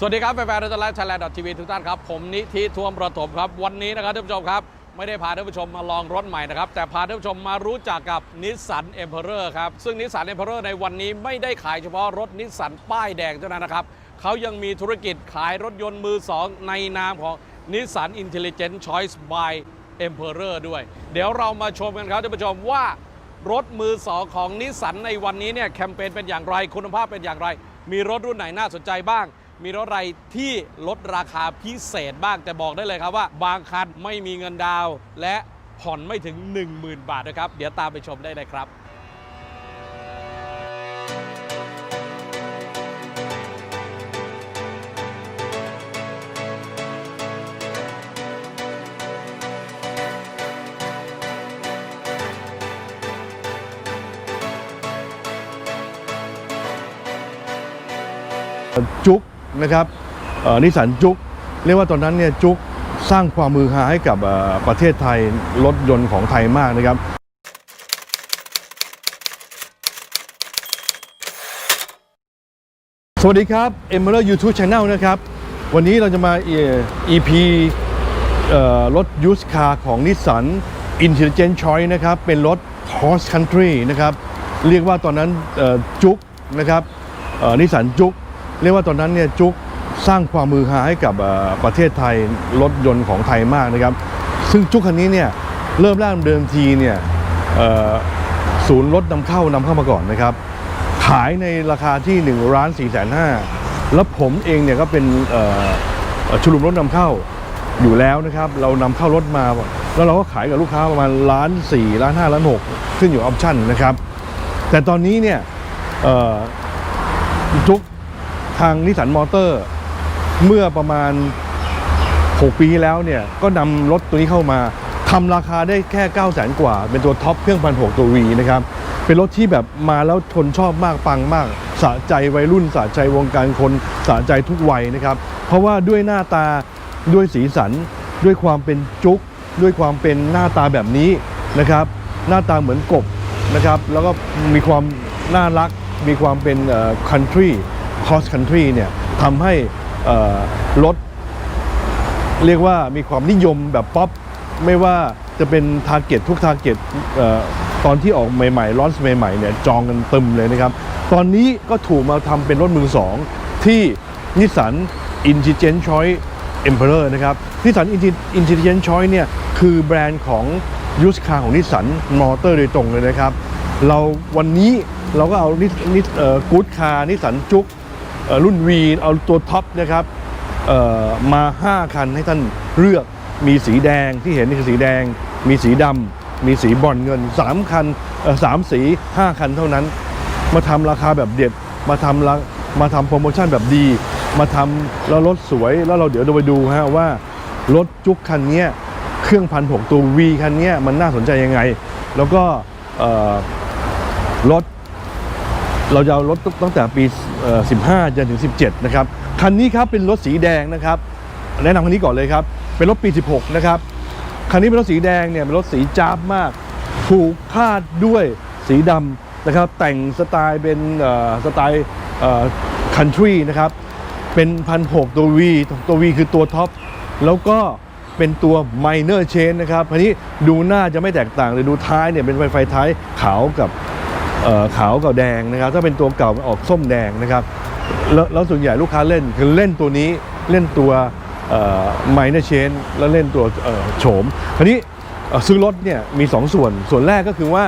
สวัสดีครับแฟนๆรถไลฟ์ไทยแลนด์ทีวีทุกท่านครับ ผมนิธิท่วมประถมครับ วันนี้นะครับท่านผู้ชมครับ ไม่ได้พาท่านผู้ชมมาลองรถใหม่นะครับ แต่พาท่านผู้ชมมารู้จักกับนิสสันเอ็มเพอเรอร์ครับ ซึ่งนิสสันเอ็มเพอเรอร์ในวันนี้ไม่ได้ขายเฉพาะรถนิสสันป้ายแดงเท่านั้นนะครับเขายังมีธุรกิจขายรถยนต์มือ 2 ในนามของนิสสันอินเทล Intelligent Choice by Emperor ด้วย เดี๋ยวเรามาชมกันครับท่านผู้ชมว่ารถมือสองของนิสสันในวันนี้เนี่ยแคมเปญเป็นอย่างไรคุณภาพเป็นอย่างไร มีรถรุ่นไหนน่าสนใจบ้าง มีรถอะไรที่ลดราคาพิเศษบ้างแต่บอกได้เลยครับว่า บางคันไม่มีเงินดาวและผ่อนไม่ถึง 10,000 บาทนะครับ เดี๋ยวตามไปชมได้เลยครับจุ๊ก นะครับนิสันจุกเรียกว่าตอนนั้นเนี่ยจุกสร้างความมือฮาให้กับประเทศไทยรถยนต์ของไทยมากนะครับสวัสดีครับ e m e r a l YouTube Channel นะครับ วันนี้เราจะมาเอ่อ EP รถยูสคาของนิสัน Intelligent Choice นะครับ เป็นรถ Cross Country นะครับ เรียกว่าตอนนั้นจุกนะครับนิสสันจุก เรียกว่าตอนนั้นเนี่ยจุกสร้างความมือฮาให้กับประเทศไทยรถยนต์ของไทยมากนะครับ ซึ่งจุกคันนี้เนี่ยเริ่มแรกเดิมทีเนี่ยศูนย์รถนำเข้านำเข้ามาก่อนนะครับ ขายในราคาที่1ล้าน4แสนห้าแล้วผมเองเนี่ยก็เป็นชุลุมรถนำเข้าอยู่แล้วนะครับ เรานำเข้ารถมา แล้วเราก็ขายกับลูกค้าประมาณล้าน4ล้าน5ล้าน6ขึ้นอยู่ออปชั่นนะครับ แต่ตอนนี้เนี่ยจุก ทางนิสสันมอเตอร์ เมื่อประมาณ 6 ปีแล้วเนี่ย ก็นำรถตัวนี้เข้ามาทำราคาได้แค่ 9 0 0 0 0 0กว่า เป็นตัวท็อปเครื่องพันหกตัววีนะครับ เป็นรถที่แบบมาแล้วคนชอบมากปังมากสะใจวัยรุ่นสะใจวงการคนสะใจทุกวัยนะครับ เพราะว่าด้วยหน้าตาด้วยสีสัน ด้วยความเป็นจุกด้วยความเป็นหน้าตาแบบนี้นะครับ หน้าตาเหมือนกบนะครับ แล้วก็มีความน่ารัก มีความเป็นเอ่อ country cross country เนี่ยทำให้รถเรียกว่ามีความนิยมแบบป๊อปไม่ว่าจะเป็นทาร์เก็ตทุกทาร์เก็ตตอนที่ออกใหม่ๆลอนส์ใหม่ๆเนี่ยจองกันตึมเลยนะครับ ตอนนี้ก็ถูกมาทำเป็นรถมือสองที่นิสสัน Intelligent Choice Emperor นะครับนิสสัน Intelligent Choice เนี่ยคือแบรนด์ของยูสคาของนิสสันมอเตอร์โดยตรงเลยนะครับ เราวันนี้เราก็เอานิสนิสกู๊ดคานิสสันจุก รุ่น V เอาตัวท็อปนะครับมา 5 คันให้ท่านเลือกมีสีแดงที่เห็นนี่คือสีแดง มีสีดำมีสีบอนเงิน 3 คันสามสี 5 คันเท่านั้น มาทำราคาแบบเด็ด มาทำมาทำโปรโมชั่นแบบดี มาทำแล้วรถสวยแล้วเราเดี๋ยวเราไปดูฮะว่ารถจุกคันนี้เครื่องพันหกตัว V คันนี้มันน่าสนใจยังไง แล้วก็ เราจะเอารถตั้งแต่ปี 15 จนถึง 17 นะครับ คันนี้ครับเป็นรถสีแดงนะครับ แนะนำคันนี้ก่อนเลยครับ เป็นรถปี 16 นะครับ คันนี้เป็นรถสีแดงเนี่ยเป็นรถสีจ้าบมาก ถูกคาดด้วยสีดำนะครับ แต่งสไตล์เป็นสไตล์คันทรีนะครับ เป็นพันหกตัว V ตัว V คือตัวท็อป แล้วก็เป็นตัว minor chain นะครับคันนี้ดูหน้าจะไม่แตกต่างเลยดูท้ายเนี่ยเป็นไฟไฟท้ายขาวกับ ขาวกับแดงนะครับ ถ้าเป็นตัวเก่ามันออกส้มแดงนะครับแล้วแล้วส่วนใหญ่ลูกค้าเล่นคือเล่นตัวนี้เล่นตัวไมเนอร์เชนแล้วเล่นตัวโฉมคราวนี้ซื้อรถเนี่ยมี 2 ส่วนส่วนแรกก็คือว่า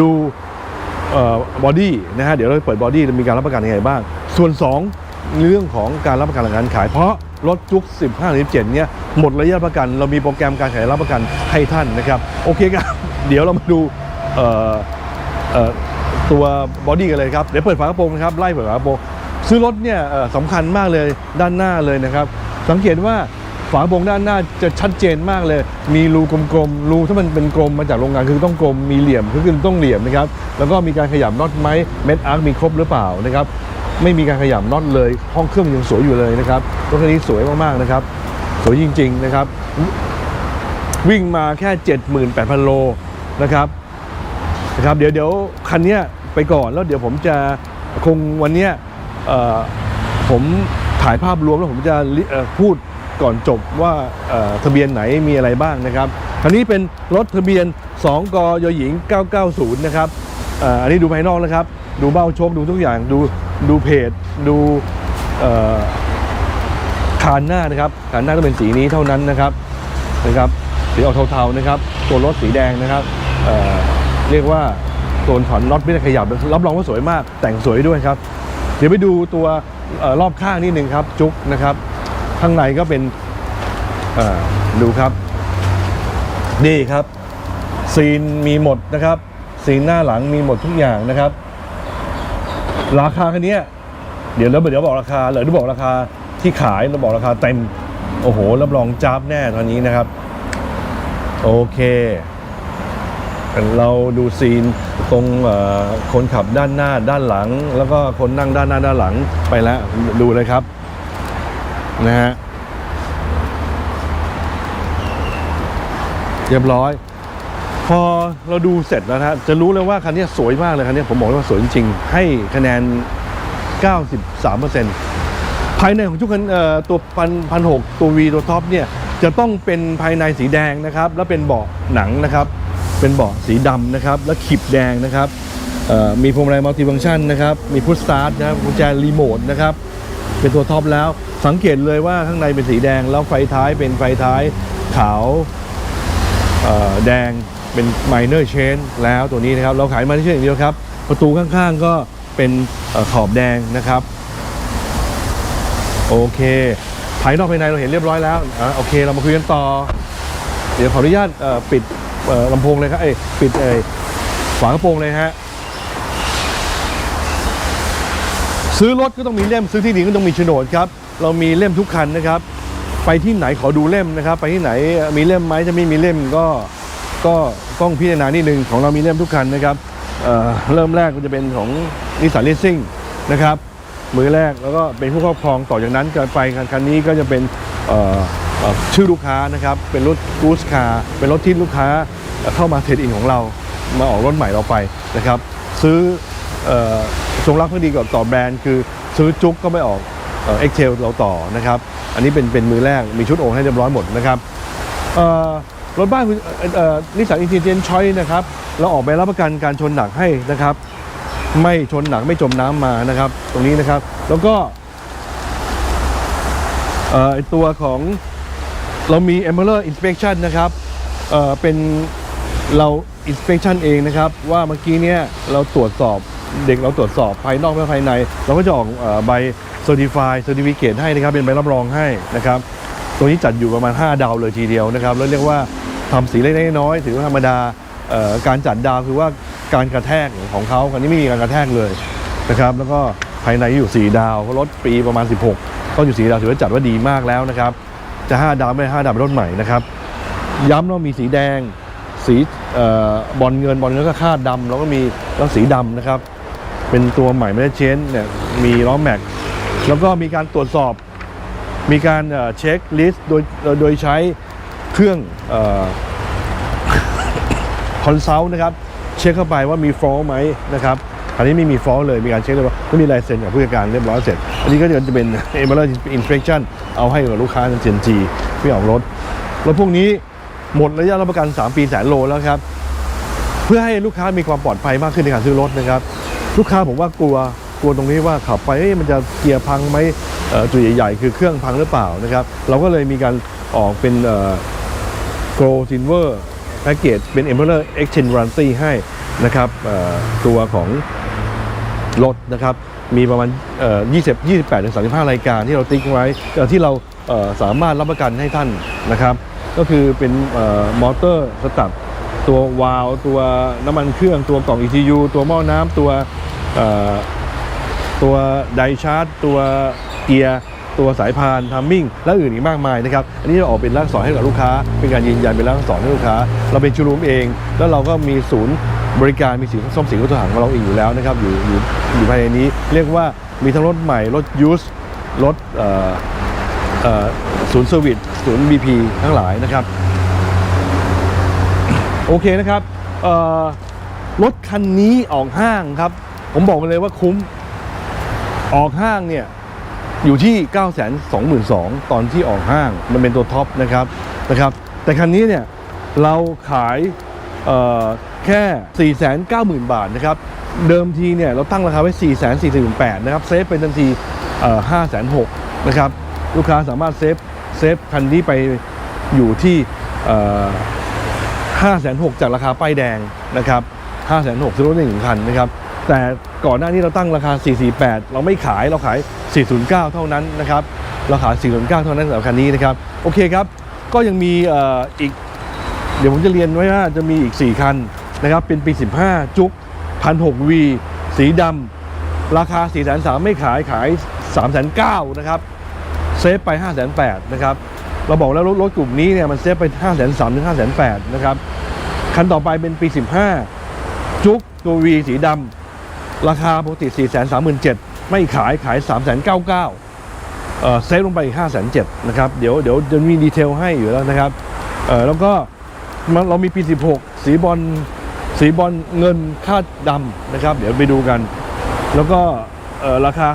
ดูบอดี้นะฮะเดี๋ยวเราเปิดบอดี้มีการรับประกันยังไงบ้าง ส่วน 2 เรื่องของการรับประกันหลังการขาย เพราะรถจุก 15 17เนี่ยหมดระยะประกัน เรามีโปรแกรมการขายรับประกันให้ท่านนะครับ โอเคครับ เดี๋ยวเรามาดู ตัวบอดี้กันเลยครับ เดี๋ยวเปิดฝากระโปรงนะครับ ไล่เปิดฝากระโปรงซื้อรถเนี่ยสำคัญมากเลยด้านหน้าเลยนะครับ สังเกตว่าฝากระโปรงด้านหน้าจะชัดเจนมากเลย มีรูกลมๆรูถ้ามันเป็นกลมมาจากโรงงานคือต้องกลมมีเหลี่ยมคือต้องเหลี่ยมนะครับแล้วก็มีการขยับน็อตไหมเม็ดอาร์คมีครบหรือเปล่านะครับไม่มีการขยับน็อตเลย ห้องเครื่องยังสวยอยู่เลยนะครับรถคันนี้สวยมากๆนะครับสวยจริง ๆนะครับ วิ่งมาแค่ 78,000 โลนะครับ นะครับเดี๋ยวเดี๋ยวคันนี้ไปก่อนแล้วเดี๋ยวผมจะคงวันนี้ผมถ่ายภาพรวมแล้วผมจะพูดก่อนจบว่าทะเบียนไหนมีอะไรบ้างนะครับคันนี้เป็นรถทะเบียน 2 กยหญิง 990 นะครับอ,อันนี้ดูภายนอกนะครับ ดูเบ้าโชคดูทุกอย่างดูดูเพจดูคานหน้านะครับคานหน้าต้องเป็นสีนี้เท่านั้นนะครับนะครับสีออกเทาๆนะครับ ตัวรถสีแดงนะครับ เรียกว่าตัวถอนน็อตไม่ได้ขยับรับรองว่าสวยมาก แต่งสวยด้วยครับ เดี๋ยวไปดูตัวออรอบข้างนิดหนึ่งครับ จุกนะครับ ข้างในก็เป็นดูครับนี่ครับ ซีนมีหมดนะครับ ซีนหน้าหลังมีหมดทุกอย่างนะครับ ราคาคันนี้เดี๋ยวแล้วเดี๋ยวบอกราคาเลยที่บอกราคาที่ขายเราบอกราคาเต็ม โอ้โหรับรองจ้าบแน่ตอนนี้นะครับ โอเค เราดูซีนตรงคนขับด้านหน้าด้านหลัง แล้วก็คนนั่งด้านหน้าด้านหลังไปแล้วดูเลยครับนะฮะเรียบร้อย พอเราดูเสร็จแล้วนะจะรู้เลยว่าคันนี้สวยมากเลยคันนี้ผมบอกว่าสวยจริงๆ ให้คะแนน 93%ภายในของทุกคันตัวพันพันหกตัว V ตัวท็อปเนี่ยจะต้องเป็นภายในสีแดงนะครับ แล้วเป็นเบาะหนังนะครับ เป็นเบาะสีดำนะครับ แล้วขีบแดงนะครับมีพวงมาลัยมัลติฟังชันนะครับ มีพุชสตาร์ทนะครับกุญแจรีโมทนะครับ เป็นตัวท็อปแล้ว สังเกตเลยว่าข้างในเป็นสีแดง แล้วไฟท้ายเป็นไฟท้ายขาวแดงเป็น minor change แล้วตัวนี้นะครับ เราขายมาที่เช่นอย่างเดียวครับ ประตูข้างๆก็เป็นอขอบแดงนะครับ โอเคภายนอกภายในเราเห็นเรียบร้อยแล้วอโอเค เรามาคุยกันต่อ เดี๋ยวขออนุญาตปิด ลำโพงเลยครับเอ้ปิดเอ้ฝากระโปรงเลยฮะซื้อรถก็ต้องมีเล่มซื้อที่ดินก็ต้องมีโฉนดครับเรามีเล่มทุกคันนะครับ ไปที่ไหนขอดูเล่มนะครับ ไปที่ไหนมีเล่มไหมจะไม่มีเล่มก็ก็ต้องพิจารณานิดนึงของเรามีเล่มทุกคันนะครับเเริ่มแรกก็จะเป็นของนิสสันเลสซิ่งนะครับมือแรกแล้วก็เป็นผู้ครอบครองต่อจากนั้นก็ไปคันคันนี้ก็จะเป็นเชื่อลูกค้านะครับเป็นรถกูสคาร์เป็นรถที่ลูกค้าเข้ามาเทรดอินของเรา มาออกรถใหม่เราไปนะครับ ซื้ออ่อจงรักภักดีกับต่อแบรนด์ คือซื้อจุกก็ไม่ออกเอ็กเทลเราต่อนะครับ อันนี้เป็นเป็นมือแรกมีชุดโอนให้เรียบร้อยหมดนะครับรถบ้านคุณนิสสันอินเทเจนชอยนะครับเราออกใบรับประกันการชนหนักให้นะครับ ไม่ชนหนักไม่จมน้ำมานะครับ ตรงนี้นะครับแล้วก็ตัวของ เรามี e m b e r Inspection นะครับเอ่อเป็นเรา Inspection เองนะครับ ว่าเมื่อกี้เนี่ยเราตรวจสอบเด็กเราตรวจสอบภายนอกและภายใน เราก็จะออกใบ Certify Certificate ให้นะครับ เป็นใบรับรองให้นะครับ ตัวนี้จัดอยู่ประมาณ 5 ดาวเลยทีเดียวนะครับแล้วเรียกว่าทำสีเล็กน้อยถือว่าธรรมดาการจัดดาวคือว่าการกระแทกของเขาคันนี้ไม่มีการกระแทกเลยนะครับแล้วก็ภายในอยู่ 4 ดาวรถปีประมาณ 16 ก็อยู่ 4 ดาวถือว่าจัดว่าดีมากแล้วนะครับ จะ 5 ดาวไม่5ดาวเป็นรถใหม่นะครับ ย้ำว่ามีสีแดง สีบอลเงินบอลเงินก็คาดดำแล้วก็มีแล้วสีดำนะครับ เป็นตัวใหม่ไม่ได้เชนเนี่ยมีล้อแม็ก แล้วก็มีการตรวจสอบ มีการเอ่อเช็คลิสต์โดยโดยใช้เครื่องคอนซัลท์นะครับ เช็คเข้าไปว่ามีฟอลไหมนะครับ อันนี้ไม่มีฟอลเลย มีการเช็คเลยว่าไม่มีลายเซ็นจากผู้จัดการเรียบร้อยเสร็จ อันนี้ก็จะเป็น e m e r a l Inspection เอาให้กับลูกค้าใน CNG ที่ออกรถ รถพวกนี้หมดระยะรับประกัน 3 ปีแสนโลแล้วครับ เพื่อให้ลูกค้ามีความปลอดภัยมากขึ้นในการซื้อรถนะครับ ลูกค้าผมว่ากลัวกลัวตรงนี้ว่าขับไปมันจะเกียร์พังไหมจุดใหญ่ๆ คือเครื่องพังหรือเปล่านะครับ เราก็เลยมีการออกเป็นเอ่อ Grow Silver Package เป็น Emperor Exchange Warranty ให้นะครับตัวของ รถนะครับ มีประมาณ20 28ถึง35 รายการที่เราติ๊กไว้ที่เราเสามารถรับประกันให้ท่านนะครับ ก็คือเป็นออมอเตอร์สตับตัววาล์วตัวน้ำมันเครื่องตัวกล่อง ECU ตัวหม้อน้ำตัวตัวไดชาร์จตัวเกียร์ตัวสายพานทัมมิ่งและอื่นอีกมากมายนะครับ อันนี้เราออกเป็นร่างสอนให้กับลูกค้า เป็นการยืนยันเป็นร่างสอนให้ลูกค้า เราเป็นชูรูมเอง แล้วเราก็มีศูนย์ บริการมีสีส้มสีกุตัวถังของเราเองอยู่แล้วนะครับอยู่อยู่อยู่ภายในนี้ เรียกว่ามีทั้งรถใหม่ รถยูสรถศูนย์เซอร์วิสศูนย์บีพีทั้งหลายนะครับ โอเคนะครับรถคันนี้ออกห้างครับ ผมบอกไปเลยว่าคุ้มออกห้างเนี่ยอยู่ที่ 9 2 2 0 0 0 ตอนที่ออกห้างมันเป็นตัวท็อปนะครับนะครับ แต่คันนี้เนี่ยเราขาย แค่ 490,000 บาทนะครับ เดิมทีเนี่ยเราตั้งราคาไว้ 4 4 8 0 0นะครับ เซฟเป็นทันที5,600นะครับลูกค้าสามารถเซฟเซฟคันนี้ไปอยู่ที่5,600จากราคาป้ายแดงนะครับ5 6 0 0 0ซื้อรถหนึ่งคันนะครับ แต่ก่อนหน้านี้เราตั้งราคา 448 เราไม่ขายเราขาย 409 เท่านั้นนะครับ เราขาย 409 เท่านั้นสำหรับคันนี้นะครับ โอเคครับ ก็ยังมีอออีก เดี๋ยวผมจะเรียนไว้ว่าจะมีอีก 4 คันนะครับ เป็นปี 15 จุก 1,600V สีดำราคา4 3 0 0 0ไม่ขายขาย3 9 0 0นะครับเซฟไป5 8 0 0นะครับเราบอกแล้วรถรถกลุ่มนี้เนี่ยมันเซฟไป5 3 0 0 0ถึง5 8 0 0นะครับคันต่อไปเป็นปี 15 จุกตัว V สีดำราคาปกติ4 3 7 0 0 0ไม่ขายขาย3 9 9 0 0เอ่อเซฟลงไปอีก5 7 0 0นะครับเดี๋ยวเดี๋ยวจะมีดีเทลให้อยู่แล้วนะครับเอ่อแล้วก็ เรามีปี 16 สีบอลสีบอลเงินคาดดำนะครับ เดี๋ยวไปดูกัน แล้วก็ราคา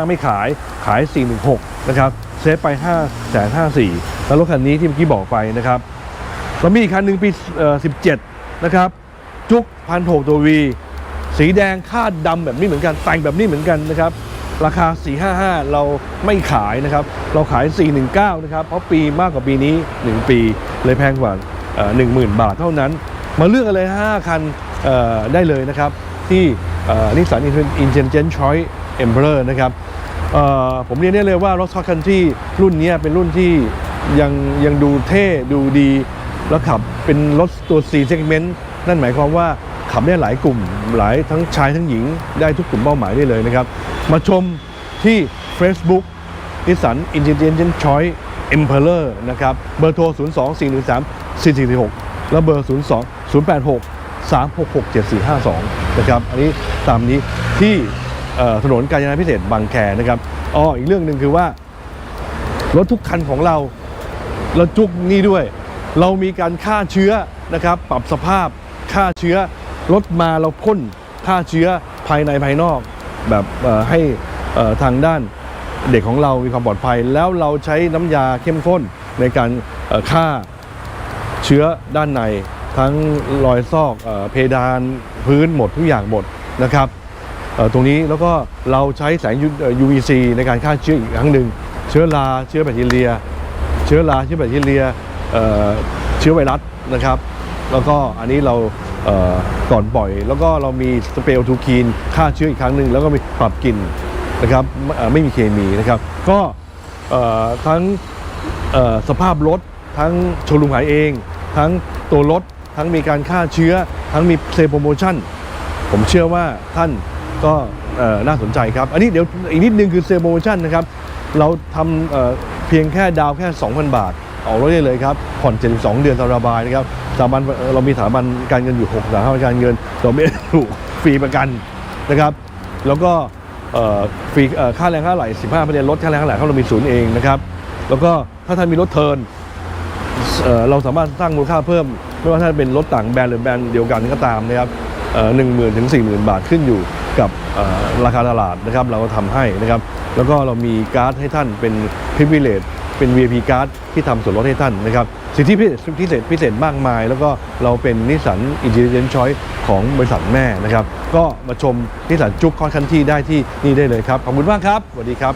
455 ไม่ขายขาย 416 นะครับ เซฟไป 5 5 4แล้วรถคันนี้ที่เมื่อกี้บอกไปนะครับเรามีอีกคันหนึ่งปี 17 นะครับ จุกพันหตัววีสีแดงคาดดำแบบนี้เหมือนกันแต่งแบบนี้เหมือนกันนะครับราคา 455 เราไม่ขายนะครับ เราขาย 419 นะครับ เพราะปีมากกว่าปีนี้ 1 ปีเลยแพงกว่า 10,000 บาทเท่านั้น มาเลือกกันเลย 5 คันได้เลยนะครับ ที่นิสสันอินเทนเจนชอยเอ็มเพลอร์นะครับผมเรียนได้เลยว่ารถ Cross Country รุ่นนี้เป็นรุ่นที่ยังยังดูเท่ดูดี แล้วขับเป็นรถตัว C segment นั่นหมายความว่าขับได้หลายกลุ่มหลายทั้งชายทั้งหญิงได้ทุกกลุ่มเป้าหมายได้เลยนะครับ มาชมที่ Facebook นิสสัน Intelligent Choice Emperor นะครับ เบอร์โทร 0 2 4 1 3 4 4 6 แล้วเบอร์ 0 2 0 8 6 3 6 6 7 4 5 2 นะครับ อันนี้ตามนี้ที่ถนนกาญจนาพิเศษบางแคนะครับอ๋ออีกเรื่องหนึ่งคือว่า รถทุกคันของเรา เราจุกนี่ด้วย เรามีการฆ่าเชื้อนะครับ ปรับสภาพฆ่าเชื้อรถมาเราพ่นฆ่าเชื้อภายในภายนอก แบบให้ทางด้านเด็กของเรามีความปลอดภัย แล้วเราใช้น้ำยาเข้มข้นในการฆ่า เชื้อด้านในทั้งรอยซอกเอเพดานพื้นหมดทุกอย่างหมดนะครับตรงนี้แล้วก็เราใช้แสง UVC ในการฆ่าเชื้ออีกครั้งหนึ่งเชื้อราเชื้อแบคทีเรีย เชื้อราเชื้อแบคทีเรียเชื้อไวรัสนะครับ แล้วก็อันนี้เราเก่อนปล่อย แล้วก็เรามีสเปรย์ทูคีนฆ่าเชื้ออีกครั้งหนึ่งแล้วก็มีปรับกลิ่นนะครับไม่มีเคมีนะครับ ก็ทั้งสภาพรถ ทั้งโชว์รูมขายเอง ทั้งตัวรถ ทั้งมีการฆ่าเชื้อ ทั้งมีเซลล์โปรโมชั่น ผมเชื่อว่าท่านก็น่าสนใจครับ อันนี้เดี๋ยวอีกนิดนึงคือเซลล์โปรโมชั่นนะครับ เราทำเเพียงแค่ดาวแค่ 2,000 บาท ออกรถได้เลยครับ ผ่อน 72 เดือนสบายนะครับสถาบันเรามีสถาบันการเงินอยู่6สถาบันการเงินเราไม่ถูกฟรีประกันนะครับ แล้วก็ฟรีค่าแรงค่าไหล15%ลดค่าแรงค่าไหลเข้าเรามีศูนย์เองนะครับ แล้วก็ถ้าท่านมีรถเทิร์น เเราสามารถสร้างมูลค่าเพิ่ม ไม่ว่าท่านเป็นรถต่างแบรนด์หรือแบรนด์เดียวกันก็ตามนะครับหนึ่งหมื่นถึงสี่หมื่นบาทขึ้นอยู่กับราคาตลาดนะครับ เราก็ทำให้นะครับ แล้วก็เรามีการ์ดให้ท่านเป็นพิเศษเป็น VIP การ์ดที่ทำส่วนลดให้ท่านนะครับ สิทธิพิเศษพิเศษพิเศษมากมาย แล้วก็เราเป็นนิสสันอิน l ิเ e นชอยของบริษัทแม่นะครับ ก็มาชมนิสสันจุ๊กคอนคันที่ได้ที่นี่ได้เลยครับ ขอบคุณมากครับสวัสดีครับ